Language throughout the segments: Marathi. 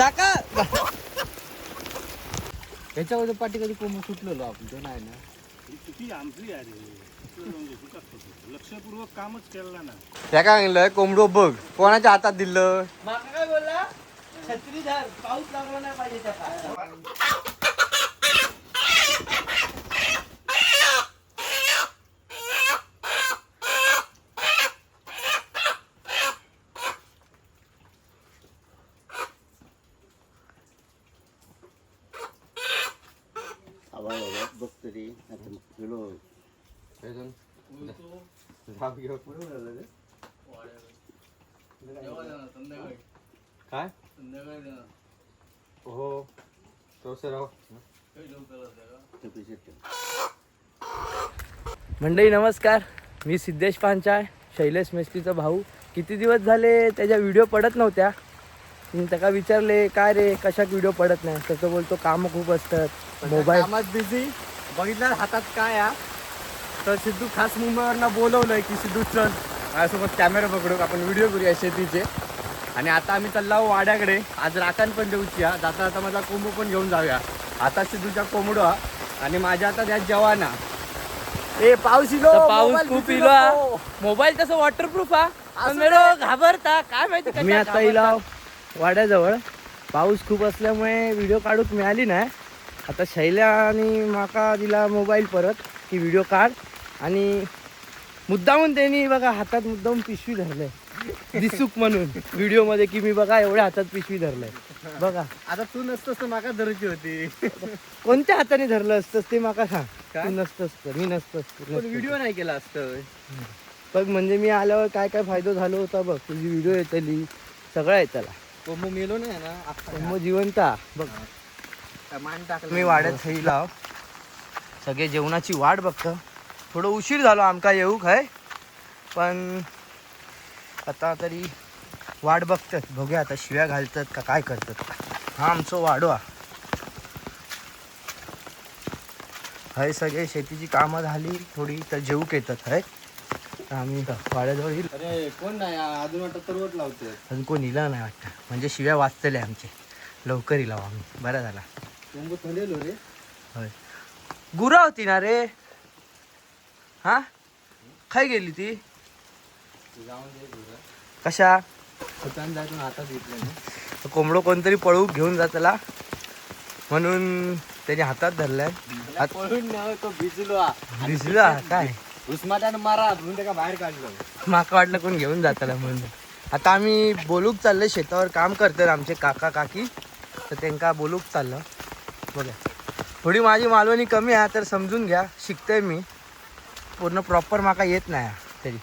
टाका याच्यावर पाठी कधी कोंब सुटलेलो आपण ते नाही ना? ही चुकी आमची आहे रे. इकडं जाऊन दे, चुकाच करतो. लक्षपूर्वक कामच केलं ना. त्या काय म्हणलं कोंबडो बघ कोणाच्या हातात दिलं? माका काय बोलला? छत्री धर पाऊस लागला नाही पाहिजे त्या पायाला. आवाज बघ तरी आता गेलो काय? हो. ते. मंडळी नमस्कार. मी सिद्धेश पांचाळ शैलेश मेस्त्रीचा भाऊ. किती दिवस झाले त्याच्या व्हिडिओ पडत नव्हत्या? मी त्याला विचारले काय रे कशात व्हिडिओ पडत नाही? तर तो बोलतो कामं खूप असतात. मोबाईल बिझी बघितलं हातात काय आ? तर सिद्धू खास मुंबईवरनं बोलवलंय की सिद्धू चल. माझ्यासोबत कॅमेरा पकडू आपण व्हिडिओ करूया शेतीचे. आणि आता आम्ही चाललो वाड्याकडे. आज राखण पण देऊची हा. जाता जाता माझा कोंबो पण घेऊन जाऊया. आता सिद्धूच्या कोंबडो हा. आणि माझ्या आता त्या जवाना. ए पाऊस इलो पाऊस खूप इलो. मोबाईल तसं वॉटरप्रूफ हा. घाबरता. काय माहिती मी आता इला वाड्याजवळ पाऊस खूप असल्यामुळे व्हिडिओ काढूक मिळाली नाही. आता शैल्या आणि माका दिला मोबाईल परत. की व्हिडिओ काढ. आणि मुद्दामून त्यांनी बघा हातात मुद्दामून पिशवी धरलंय. दिसूक म्हणून. व्हिडिओमध्ये की मी बघा एवढ्या हातात पिशवी धरलंय. बघा. आता तू नसतोस तर माका धरायची होती. कोणत्या हाताने धरलं असतंस ते माका सांग? तू नसतंस तर मी नसतंस. व्हिडिओ नाही केला असतं बघ म्हणजे मी आल्यावर काय काय फायदा झालो होता बघ. तुझी व्हिडिओ येतली सगळं येतला. कोंबो मेलो नाही ना मग जिवंत. बघ. मान टाकलं. मी वाड्यात थई लाव सगळे जेवणाची वाट बघतं. थोडं उशीर झालो आमका येऊ काय पण आता तरी वाट बघतात. बघूया आता शिव्या घालतात का काय करतात. हा आमचं हा हय सगळे शेतीची कामं झाली थोडी तर जेवूक येतात हय तर आम्ही वाड्याजवळ येईल. अरे कोण नाही? अजून वाटत तरवट लावतोय अजून कोण इला नाही वाटतं. म्हणजे शिव्या वाचतले आमचे. लवकर इलाव आम्ही. बरं झाला. थंडेलो रे. होय. गुरा होती ना रे. हा? खाय गेली ती. कशा? कोंबडो कोणतरी पळू घेऊन जातला म्हणून त्याने हातात धरलाय. त्याला भिजलो हा. दिसला काय? उस्मानानं मारा म्हणून त्याला बाहेर काढलं. माका वाटलं कोण घेऊन जाताला म्हणून. आता आम्ही बोलूक चाललोय शेतावर काम करतात आमचे काका काकी तर त्यांका बोलूक चाललं. बघा थोडी माझी मालवणी कमी आहे तर समजून घ्या. शिकतोय मी. पूर्ण प्रॉपर माका येत नाही हा तरी.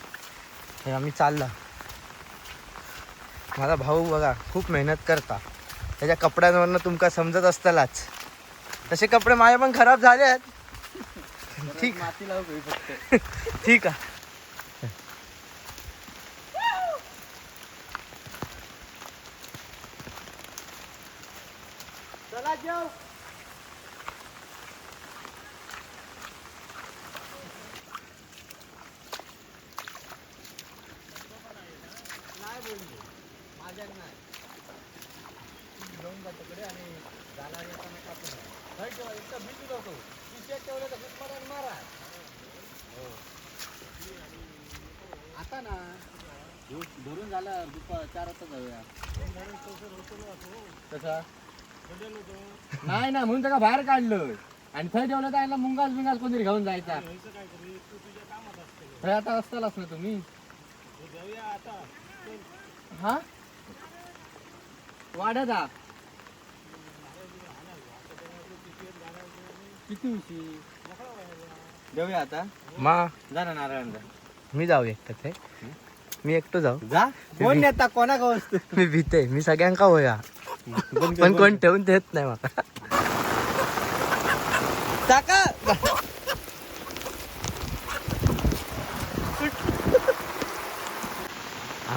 तर आम्ही चाललं. माझा भाऊ बघा खूप मेहनत करता. त्याच्या कपड्यांवरनं तुमका समजत असतालाच. तसे कपडे माझे पण खराब झाले आहेत ठीक ठीक आहे. आता ना झालं दुपार चार वाजता जाऊया. कसा? नाही ना म्हणून त्याला बाहेर काढलं. आणि थंय ठेवलं तर याला मुंगास बिंगास कोणतरी घेऊन जायचा. थंय आता असतालाच ना तुम्ही. हा? वाड्याचा किती उशी? देऊया आता. मा. जा ना नारायणला मी जाऊ एकटाच आहे मी एकटो जाऊ. जा. कोण नेता? कोणा वस्तू मी भीते मी सगळ्यांका होया. पण कोण ठेवून देत नाही मला. टाका.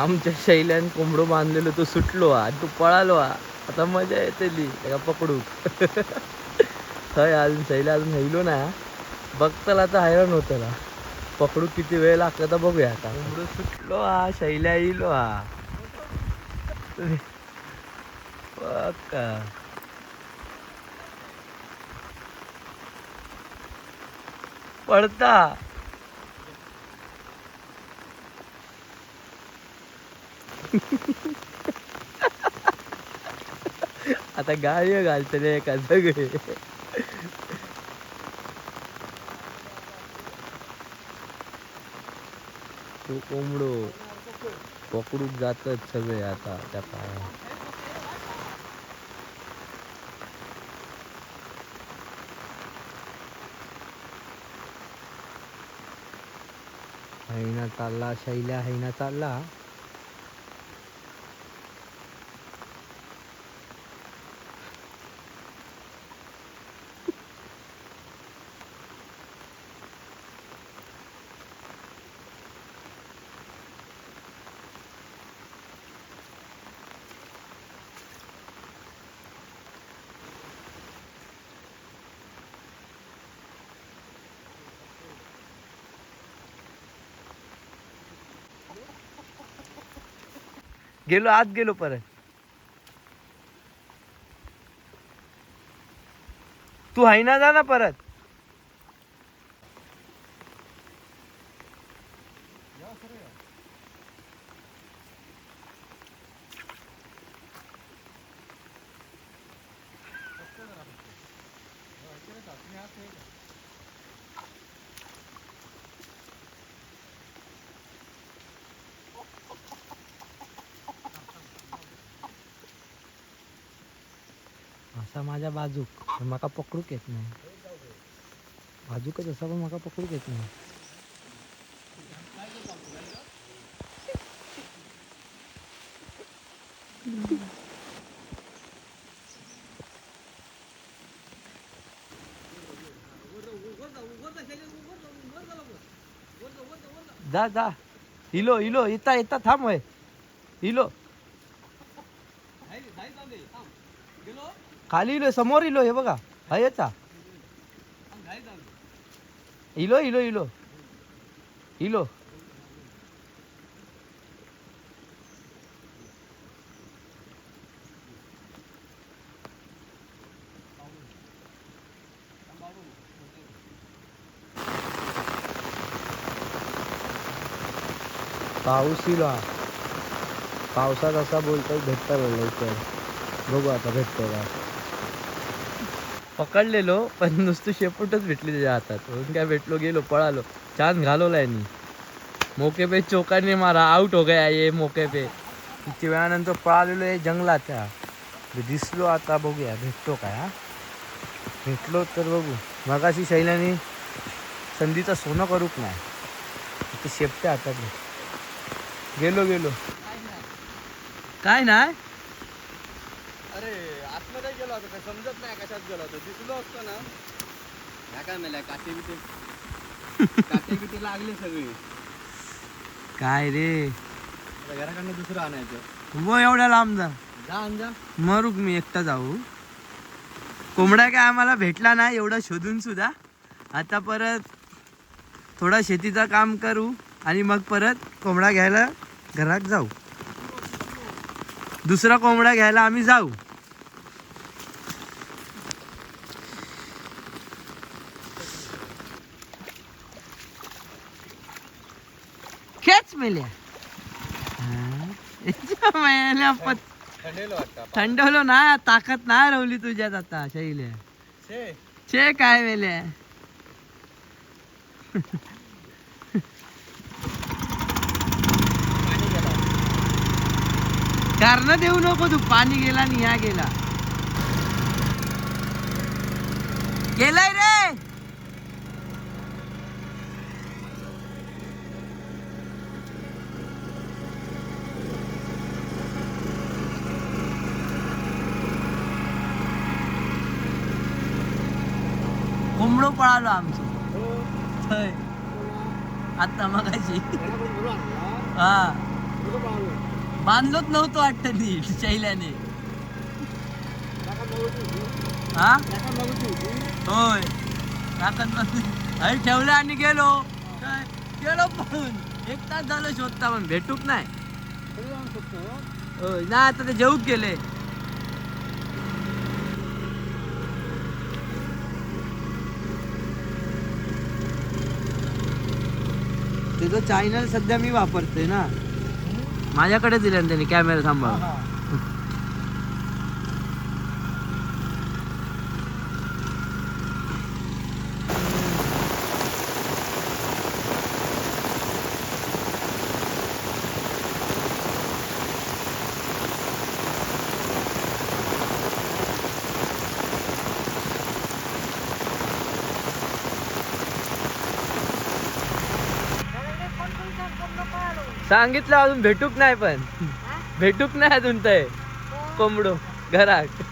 आमच्या शैल्यान कोंबडो बांधलेलो तो सुटलो हा तो पळालो हा आता मजा येतली. त्याला पकडू. थंय अजून शैल्या अजून हैलो ना बघताला तर हैराण होतला पकडू किती वेळ लागतो तर बघूया आता. कोंबडो सुटलो हा. शैल्या येईलो हा. पक्का पडता. आता गाय घालतले का सगळे. तो कोंबडो. पकडूक जातात सगळे आता त्या पाया. हैना चालला शैल्या हैना चालला. गेलो आत गेलो परत. तू हैना जा ना परत असा माझ्या बाजूक म्हाका पकडूक येत नाही. बाजूकच असा पण म्हाका पकडूक येत नाही. जा जा. हिलो हिलो येता येता थांब होय. हिलो खाली इलो समोर इलो हे बघा हा याचा इलो इलो इलो इलो पाऊस इलो हा पावसात असा बोलतोय भेटता लवकर बघू आता भेटतो का पकडलेलो पण नुसतं शेपूटच भेटली त्याच्या हातात. म्हणून काय भेटलो गेलो पळालो. छान घालवलाय मी मोके पे चोकाने मारा आउट हो गया ये मोके पे. किती वेळानंतर पळालेलो आहे जंगलाच्या दिसलो आता बघूया भेटतो काय हा? भेटलो तर बघू. मगाशी शैल्याने संधीचा सोनं करूक नाही. ते शेपटे हातात गेलो गेलो. काय नाही? अरे आतमध्ये गेलो होतो काय समजत नाही कशात गेलो होतो. दिसलो असतो ना. ह्या काय मेल्या काटे बिटे? काटे बिटे लागले सगळे. काय रे? आता घराकडनं दुसरं आणायचं. वो एवढ्या लांब जा. मरूक मी एकटा जाऊ. कोंबडा काय आम्हाला भेटला नाही एवढा शोधून सुद्धा. आता परत थोडा शेतीचं काम करू आणि मग परत कोंबडा घ्यायला घरात जाऊ. दुसरा कोंबडा घ्यायला आम्ही जाऊ. मेल्या. मेल्या वाटतं थंडवलो ना ताकद नाही रवली तुझ्यात आता शैल्या. छे काय मेल्या. पाणी कारण देऊ नको तू पाणी गेला आणि ह्या गेला. गेलाय रे कोंबडो पळालो आमचं थंय. आता मगाशी. हा. बांधलोच नव्हतो वाटतं नीट शैल्याने. हा? होय. अरे ठेवलं आणि गेलो. काय? गेलो पण एक तास झालं शोधता पण भेटूक नाही. होय. नाही आता ते जेऊक गेले. तुझं चॅनल सध्या मी वापरतोय ना. माझ्याकडे दिलं त्यांनी कॅमेरा थांबा सांगितलं अजून भेटूक नाही पण. भेटूक नाही अजून ते. कोंबडो घरात.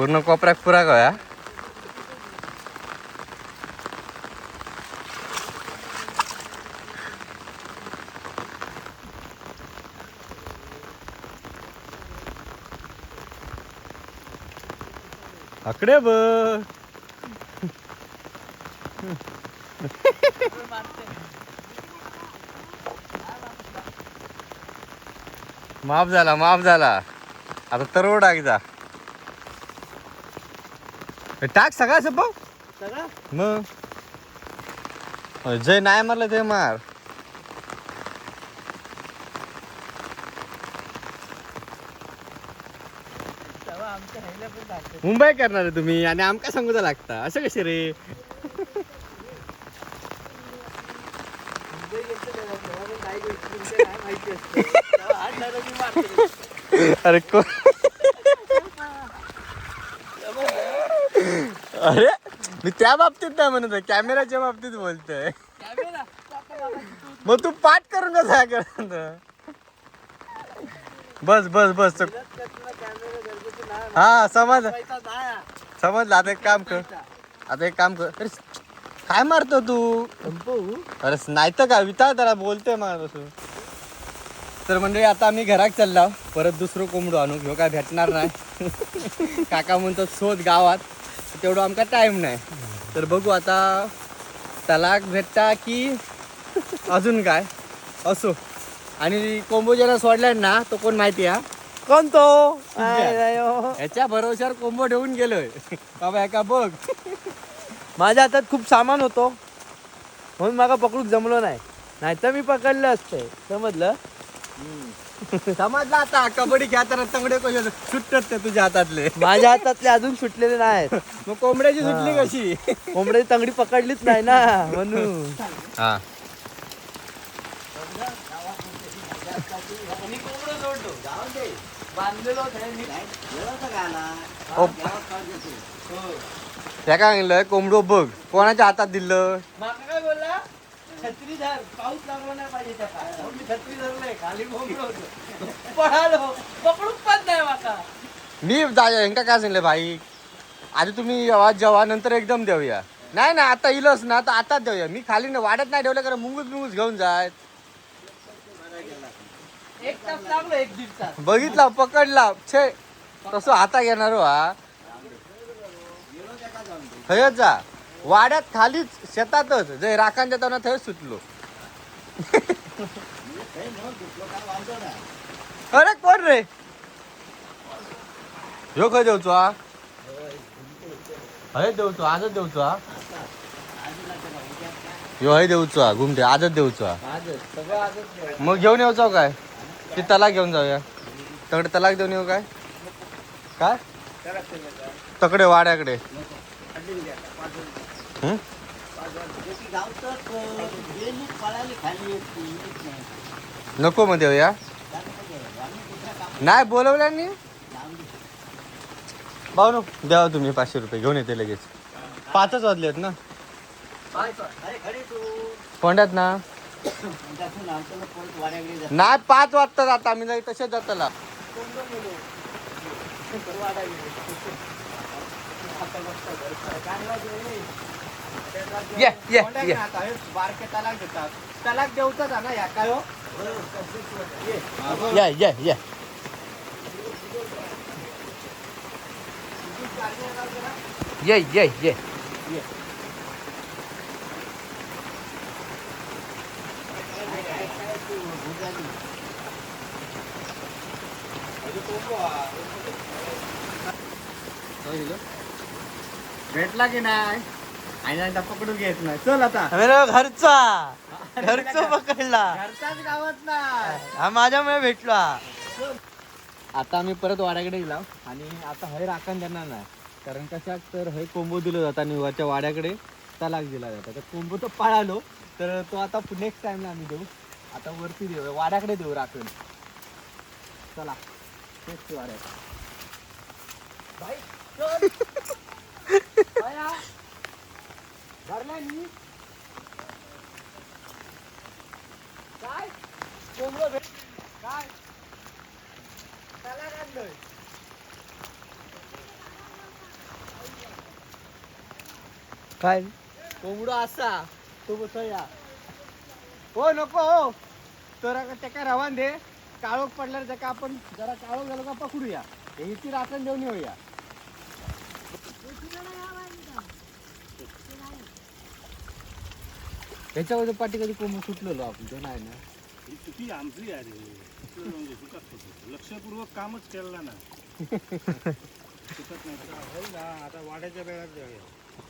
पूर्ण कोपऱ्यात पुरा गया आकडे ब माफ झाला माफ झाला. आता तरव टाकीचा टाक सगळा मग. जय नाही मारलं ते मार. मुंबई करणार आहे तुम्ही आणि आमका सांगूचा लागता. असं कसे रे? अरे को अरे मी त्या बाबतीत नाही म्हणत आहे, कॅमेराच्या बाबतीत बोलतोय. मग तू पाठ करून कसा कर बस बस बस हा समज. समजलं आता एक काम कर. आता एक काम कर. अरे काय मारतो तू? अरे नाही तर काय विचार त्याला बोलतोय माझ्यापासून. तर म्हणजे आता आम्ही घरात चालला परत दुसरं कोंबडू आणू. ह्यो काय भेटणार नाही. काका म्हणतो शोध गावात. तेवढं आमका टाइम नाही. तर बघू आता तलाक भेटता की अजून काय? असो. आणि कोंबो ज्याला सोडलाय ना तो कोण माहिती हा? कोण तो? याच्या भरोश्यावर कोंबो ठेवून गेलोय. बाबा एका बघ? माझ्या हातात खूप सामान होतो. म्हणून मागा पकडूक जमलो नाही. नाहीतर मी पकडलं असते. समजलं? समजला आता कबड्डी खेळताना तंगडे कसे सुटतात ते तुझ्या हातातले. माझ्या हातातले अजून सुटलेले नाहीत. मग कोंबड्याची सुटली कशी? कोंबड्याची तंगडी पकडलीच नाही ना म्हणून हा. त्या काय म्हणलं कोंबडो बघ कोणाच्या हातात दिलं? काय बोलला? पाऊस लागला नाही पाहिजे. मी छत्री धरलंय खाली बोंबलो होतो. पळालो पकडूक पण नाही माका मी जा- यांका काय सांगले भाई? आधी तुम्ही जेव्हा जेव्हा नंतर एकदम देऊया. नाही ना आता इलच ना आता आताच देऊया. मी खाली ना वाढत नाही ठेवलं कारण मुंगूस मुंगूस घेऊन जाय एक तास लागलो एक दीड तास. बघितला पकडला. छे तसं हाता घेणार हो हा. थंयच जा. वाड्यात खालीच शेतातच. जे राखान देताना थंयच सुटलो. अरे कोण रे? ह्यो खय देवचो हा. हय देवचो आजच देवचो हा. ह्यो हय देवचो हा. घुमटे आजच देवचो हा. मग घेऊन येऊचो काय? की तलाक घेऊन जाऊया? तकडे तलाक देऊन येऊ काय? काय? तकडे वाड्याकडे. हं? नको मग देऊया हो नाही बोलवल्यानी भाऊ नो द्यावा हो तुम्ही पाचशे रुपये घेऊन येते लगेच. पाचच वाजलेत ना. कोंड्यात ना. नाही पाच वाजता जाता आम्ही नाही तसेच जाताला. ये ये ये. बारके तलाक देतात. तलाक देवचाच ना या काय हो? या या या. ये ये ये. भेटला की नाही? आणि आता पकडून घेत नाही. चल आता. घरचा. घरचा पकडला. घरचाच गावात नाही. हा माझ्यामुळे भेटला. आता आम्ही परत वाड्याकडे गेला आणि आता हय राखण देणार नाही. कारण कशात तर हय कोंबो दिलं जातं आणि वरच्या वाड्याकडे तलाक दिला जातं. तर कोंबो तर पळालो तर तो आता नेक्स्ट टाइमला आम्ही देऊ. आता वरती देऊ वाड्याकडे देऊ राखण. चला तेच चल. बाया. भरला नी काय? कोंबडो भेट. काय? त्याला काढलोय काय? कोंबडो असा. तो बसया हो नको हो. तर त्याका रवान दे. काळोख पडल्यावर त्याका आपण जरा काळोख झालो का पकडूया. हिची राखण देऊन येऊया त्याच्यावर पाठी कधी कोंबड सुटलेलो आपण ते नाही ना? ही चुकी आमची आहे रे. जाऊन होतो. लक्षपूर्वक कामच केलं ना. चुकत नाही. तर होईल ना, आता वाड्याच्या वेळात जाऊया.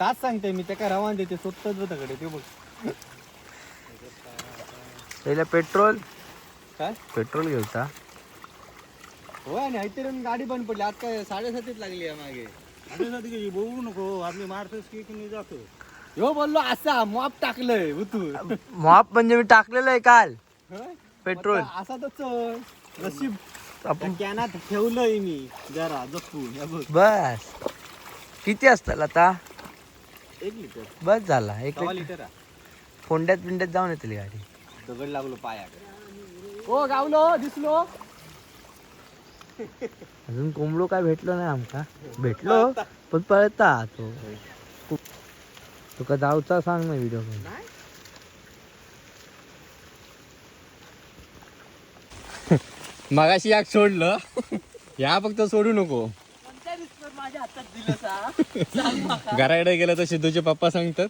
ताच सांगते मी त्याका रवान देते स्वतःच बघ ते बघ. पहिला पेट्रोल? काय? पेट्रोल घेऊचा. हो आणि ऐतरी गाडी बंद पडली. आज काय साडेसातीच लागली आहे मागे. आधी की बोलू नको. आम्ही मारतोच की की मी जातो? हो बोललो असा मॉप टाकलंय उतू मॉप म्हणजे मी टाकलेलं आहे काल. पेट्रोल. असा तर चल. नशीब. आपण कॅनात ठेवलंय मी जरा जपून हे बघ. बस. किती असतात आता? एक लिटर. बस झाला. एक लिटर. फोंड्यात पिंड्यात जाऊन येतील गाडी. दगड लागलो पायाकडे. हो गावलो दिसलो. अजून कोंबडो काय भेटलो नाही आमका? भेटलो पण पळता तो. तुका जाऊचा सांग ना व्हिडिओ मगाशी याक सोडलं. या फक्त सोडू नको. घराकडे गेलं तर सिद्धूचे पप्पा सांगतात.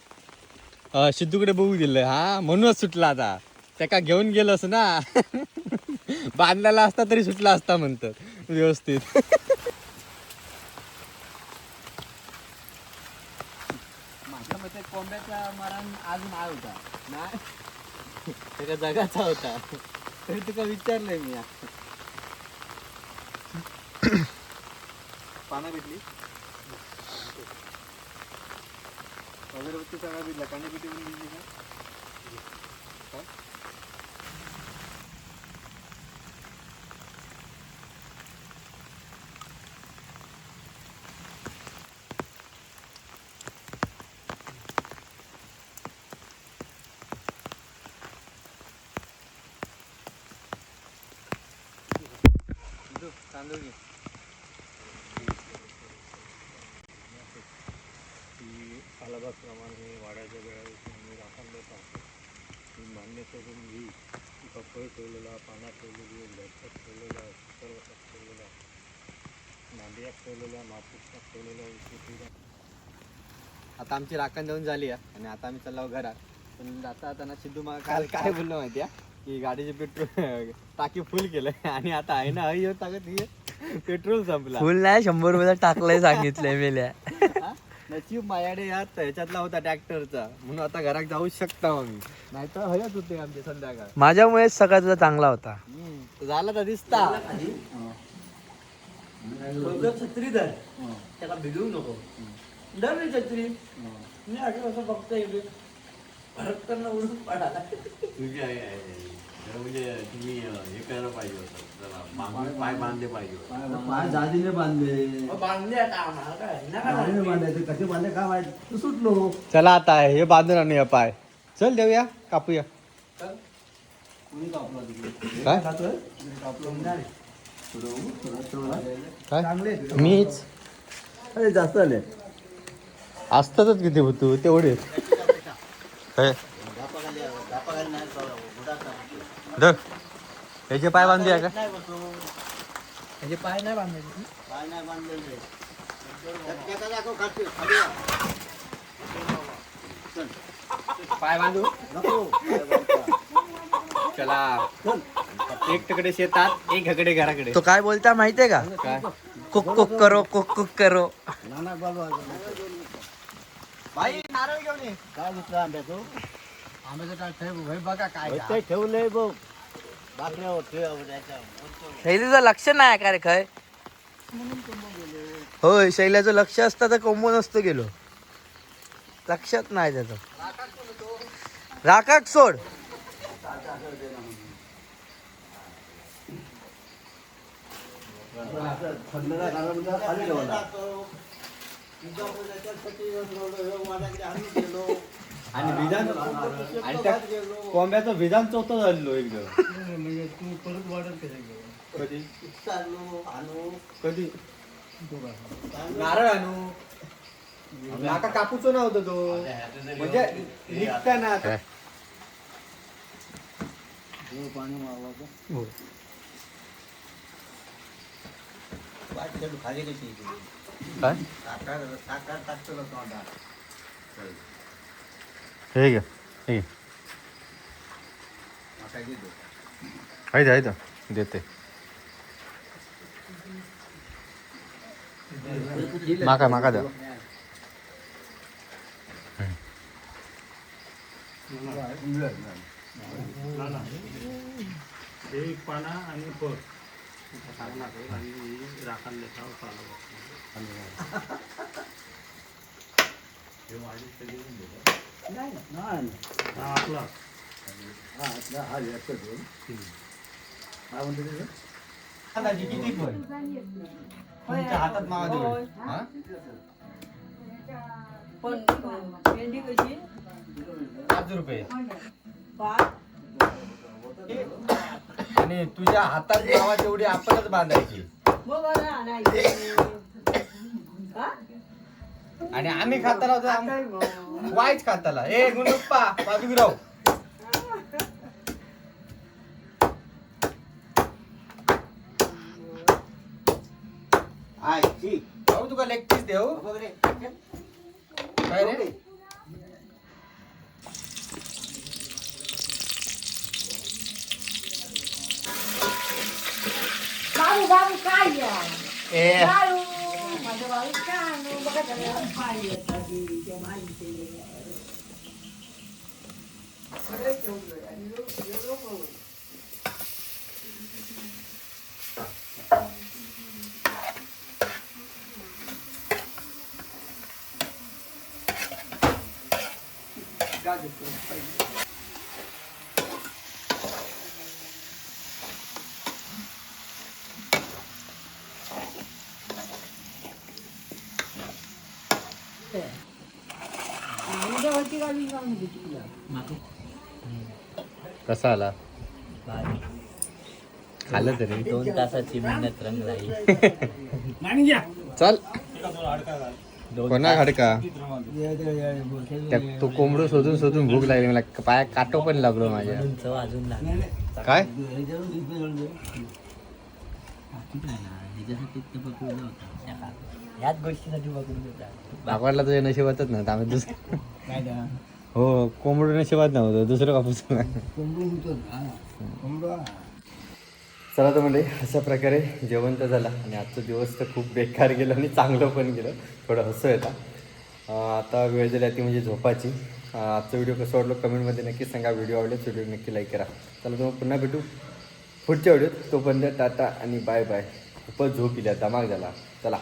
सिद्धूकडे बघू दिलंय हा म्हणूनच सुटला आता. त्याका घेऊन गेलोस ना? बांधलेला असता तरी सुटला असता म्हणतात. व्यवस्थित माझ्या मते कोंब्याचा मरण अजून आ होता. नाही. त्याच्या जगाचा होता. तरी तुका विचारलंय मी पाना भेटली? अगरबत्ती सगळा भेटला. कांदेपिटी पण दिली का? तांदूळ घे की अलाबादप्रमाणे वाड्याच्या वेळेस मी राखण देत आहोत मी मान्य करून घेई की पपई ठेवलेला पानात ठेवलेली लक्षात ठेवलेला सर्वसात ठेवलेला नांदियात ठेवलेल्या मापूसात ठेवलेल्या उशीत आता आमची राखण देऊन झाली आहे. आणि आता आम्ही चाललो घरात. पण आता आता ना सिद्धू मला काल काय बोललो माहिती आहे? की गाडीचे पेट्रोल टाकी फुल केलंय. आणि आता आहे ना हय टाकत ही पेट्रोल संपला. फुल नाही शंभर रुपयाचा टाकलंय सांगितलंय मेल्या? नशीब माझ्याकडे यात ह्याच्यातला होता ट्रॅक्टरचा. म्हणून आता घरात जाऊ शकता आम्ही. नाहीतर हयच होते आमचे संध्याकाळ. माझ्यामुळेच सगळा तुझा चांगला होता. हम्म, झाला तर दिसता. छत्री धर. त्याला भिजवू नको. धर रे छत्री. मी आठवलं असं बघतोय उडून पडाला. आहे आहे, आहे. जरा म्हणजे तुम्ही हे करायला पाहिजे होतं. पाय बांधले पाहिजे होते. पाय जादीने बांधले. बांधले आता आम्हाला काय? नका जादीने बांधायचे कसे बांधले काय माहीत? तू सुटलो. चला आता हे बांधून आणूया पाय. चल देऊया कापूया. कोणी कापला तिकडे? काय? खातोय कापलं? काय? चांगले. मीच? अरे जास्त आले. असतातच किती होतो तेवढे गापाखाली गापाखाली नाही, बुडात टाकतो. धर त्याचे पाय बांधूया का? त्याचे पाय नाही बांधायचे पाय नाही बांधलेले बांधू? नको. चला. चल. एक तिकडे शेतात एक ह्याकडे घराकडे. तो काय बोलता माहितीये का? काय? कुक कुक करो कुक कुक करो. नाना बाबा बाई नारळ घेऊन ये. काय घेतलं आंब्याचं आंब्याचं काय ठेव? भाई बघा काय ते ठेवलंय बघ. ठेव शैलीचं लक्ष नाही का रे खय? होय शैल्याचं लक्ष असतं तर कोंबो नसतो गेलो. लक्षात नाही त्याचं. राखाक सोड. खाली आणि विधान आणि त्या कोंब्याचं विधान चौथं झालेलो एकदम म्हणजे तू परत वाढत कधी? चाललो आणू कधी? नारळ आणू. नाका कापूचो नव्हतं तो. म्हणजे निघताना आता मारला का पाच खेळू खाली कशी? काय साखर साखर टाकतो ना तोंडात हे घ्या हे घे माका घेतो आहे आहे तर देते माका माका द्या एक पाना आणि फळ आणि राखायला लेखावं नाही हा आपला हा हा घेऊन काय म्हणतो त्याचं किती पण तुमच्या हातात मावा पण भेंडी कशी पाच रुपये पाच आणि तुझ्या हातात मावा तेवढी आपणच बांधायची मग आणायची आणि आम्ही खाताना होतो आम- काय मग? वाईच खाताला. ए गुंडुप्पा बाजूक राहू ठीक भाऊ तुका लेग पीस देऊ? बघ रे. काय रे? बाबू बाबू काय या ए. आणू? बघा त्याला पाय येतात ती, त्या माणसे. सगळे ठेवलंय आणि लोक- लोक- उद्यावरती गावी जाऊन घेते तुला. कसा आला? खाल्लं तरी. दोन तासाची मेहनत रंगलाई. चल. कोणा खडका तो कोंबडू शोधून शोधून भूक लागली. मला पाया काटो पण लागलो माझ्या. काय? ह्याच गोष्टीसाठी पकडून होता दाखवायला तुझ्या नशिबातच नव्हतं आम्ही दुसरं हो कोंबडू नशिबात नव्हतं दुसरं कापूस कोंबडू होतो ना. कोंबडू चला तर म्हणजे अशा प्रकारे जेवण तर झालं आणि आजचा दिवस तर खूप बेकार गेलं आणि चांगलं पण गेलं थोडं हसू येतं. आता वेळ झाली ती म्हणजे झोपाची आजचा व्हिडिओ कसं वाटलं कमेंटमध्ये नक्की सांगा व्हिडिओ आवडले व्हिडिओ नक्की लाईक करा. चला तर मग पुन्हा भेटू पुढच्या व्हिडिओत. तोपर्यंत टाटा आणि बाय बाय. खूपच झोप इल्या धमाक झाला. चला.